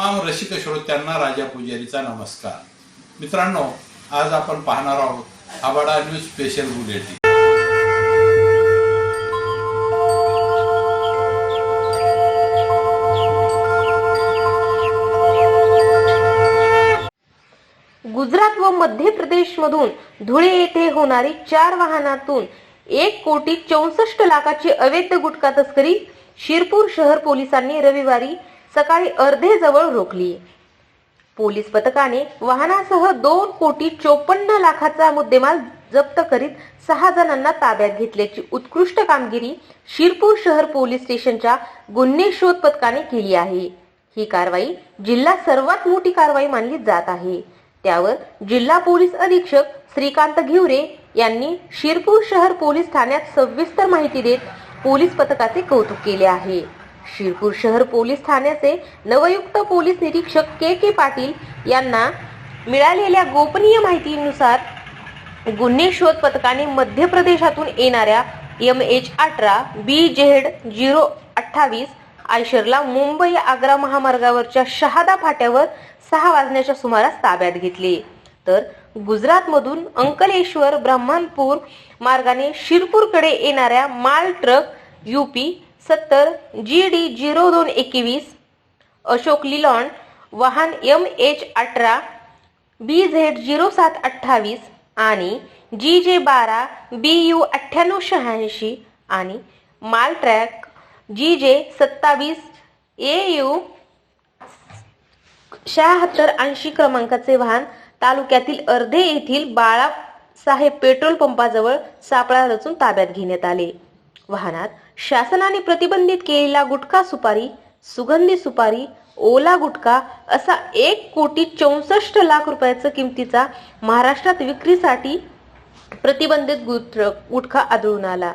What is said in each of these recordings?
रसिक श्रोत्यांना राजा पुजारीचा नमस्कार. मित्रांनो आज आपण पाहणार आहोत आबाडा न्यूज स्पेशल बुलेटिन गुजरात व मध्य प्रदेशमधून धुळे येथे होणारी चार वाहनातून एक कोटी चौसष्ट लाखाची अवैध गुटखा तस्करी शिरपूर शहर पोलिसांनी रविवारी सकाळी अर्धे जवळ रोखली. पोलीस पथकाने वाहनासह दोन कोटी चोपन्न लाखाचा मुद्देमाल जप्त करीत सहा जणांना ताब्यात घेतल्याची उत्कृष्ट कामगिरी शिरपूर शहर पोलीस स्टेशनच्या गुन्हे शोध पथकाने केली आहे. ही कारवाई जिल्हा सर्वात मोठी कारवाई मानली जात आहे. त्यावर जिल्हा पोलीस अधीक्षक श्रीकांत घिवरे यांनी शिरपूर शहर पोलीस ठाण्यात सविस्तर माहिती देत पोलीस पथकाचे कौतुक केले आहे. शिरपूर शहर पोलीस ठाण्याचे नवयुक्त पोलीस निरीक्षक के के पाटील यांना मिळालेल्या गोपनीय माहितीनुसार गुन्हे शोध पथकाने मध्य प्रदेशातून येणाऱ्या एम एच अठरा बी झेड झिरो अठ्ठावीस आयशरला मुंबई आग्रा महामार्गावरच्या शहादा फाट्यावर सहा वाजण्याच्या सुमारास ताब्यात घेतले. तर गुजरातमधून अंकलेश्वर ब्रह्मणपूर मार्गाने शिरपूरकडे येणाऱ्या माल ट्रक यूपी सत्तर जी डी झिरो दोन एकवीस अशोक लिलॉन वाहन एम एच अठरा बी झेड झिरो सात अठ्ठावीस आणि जी जे बारा बी यू अठ्ठ्याण्णव शहाऐंशी आणि माल ट्रॅक जी जे सत्तावीस ए यू शहात्तर ऐंशी क्रमांकाचे वाहन तालुक्यातील अर्धे येथील बाळासाहेब पेट्रोल पंपाजवळ सापळा रचून ताब्यात घेण्यात आले. वाहनात शासनाने प्रतिबंधित केलेला गुटखा सुपारी सुगंधी सुपारी ओला गुटखा असा एक कोटी चौसष्ट लाख रुपयाचा किमतीचा महाराष्ट्रात विक्रीसाठी प्रतिबंधित गुट- गुटखा आढळून आला.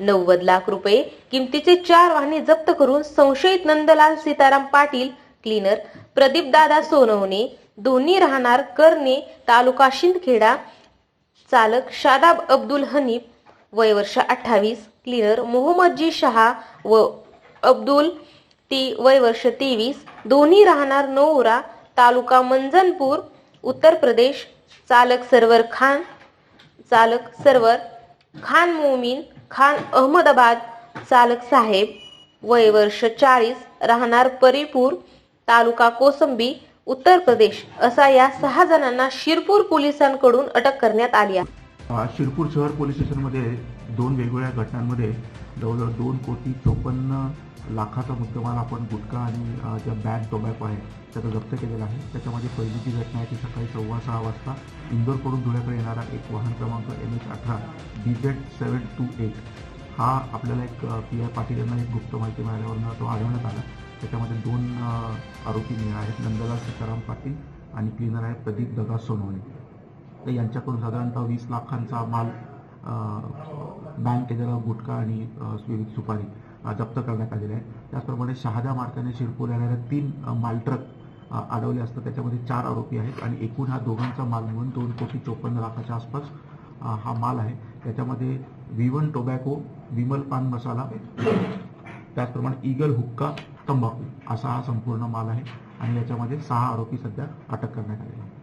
नव्वद लाख रुपये किमतीचे चार वाहने जप्त करून संशयित नंदलाल सीताराम पाटील क्लीनर प्रदीप दादा सोनवणे दोन्ही राहणार करणे तालुका शिंदखेडा चालक शादाब अब्दुल हनीफ वय वर्ष अठ्ठावीस क्लिनर मोहम्मदजी शहा व अब्दुल ती वय वर्ष तेवीस. दोन्ही राहणार नौरा तालुका मंजनपूर उत्तर प्रदेश. चालक सरवर खान चालक सर्वर खान मोमीन खान अहमदाबाद. चालक साहेब वय वर्ष चाळीस राहणार परिपूर तालुका कोसंबी उत्तर प्रदेश. असा या सहा जणांना शिरपूर पोलिसांकडून अटक करण्यात आली आहे. शिरपूर शहर पोलीस स्टेशनमध्ये दोन वेगवेगळ्या घटनांमध्ये जवळजवळ दोन कोटी चोपन्न लाखाचा मुद्देमाल आपण गुटखा आणि ज्या बॅग टोबॅको आहे त्याचा जप्त केलेला आहे. त्याच्यामध्ये पहिली जी घटना आहे ती सकाळी सव्वा सहा वाजता इंदोरकडून धुळ्याकडे येणारा एक वाहन क्रमांक एम एच अठरा D Z seven two eight. हा आपल्याला एक पी आय पाटील यांना एक गुप्त माहिती मिळाल्यावरनं तो आढळण्यात आला. त्याच्यामध्ये दोन आरोपी आहेत नंदलाल सीताराम पाटील आणि क्लिनर आहे प्रदीप दगा सोनवणे तर यांच्याकडून साधारणतः वीस लाखांचा माल बँक केलेला गुटखा आणि विविध सुपारी जप्त करण्यात आलेला आहे. त्याचप्रमाणे शहादा मार्गाने शिरपूर येणाऱ्या तीन मालट्रक माल ट्रक अडवले असतात. त्याच्यामध्ये चार आरोपी आहेत आणि एकूण हा दोघांचा माल मिळून दोन कोटी चोपन्न लाखाच्या आसपास हा माल आहे. त्याच्यामध्ये विवन टोबॅको विमल पान मसाला त्याचप्रमाणे ईगल हुक्का तंबाखू असा हा संपूर्ण माल आहे. आणि याच्यामध्ये सहा आरोपी सध्या अटक करण्यात आलेला आहे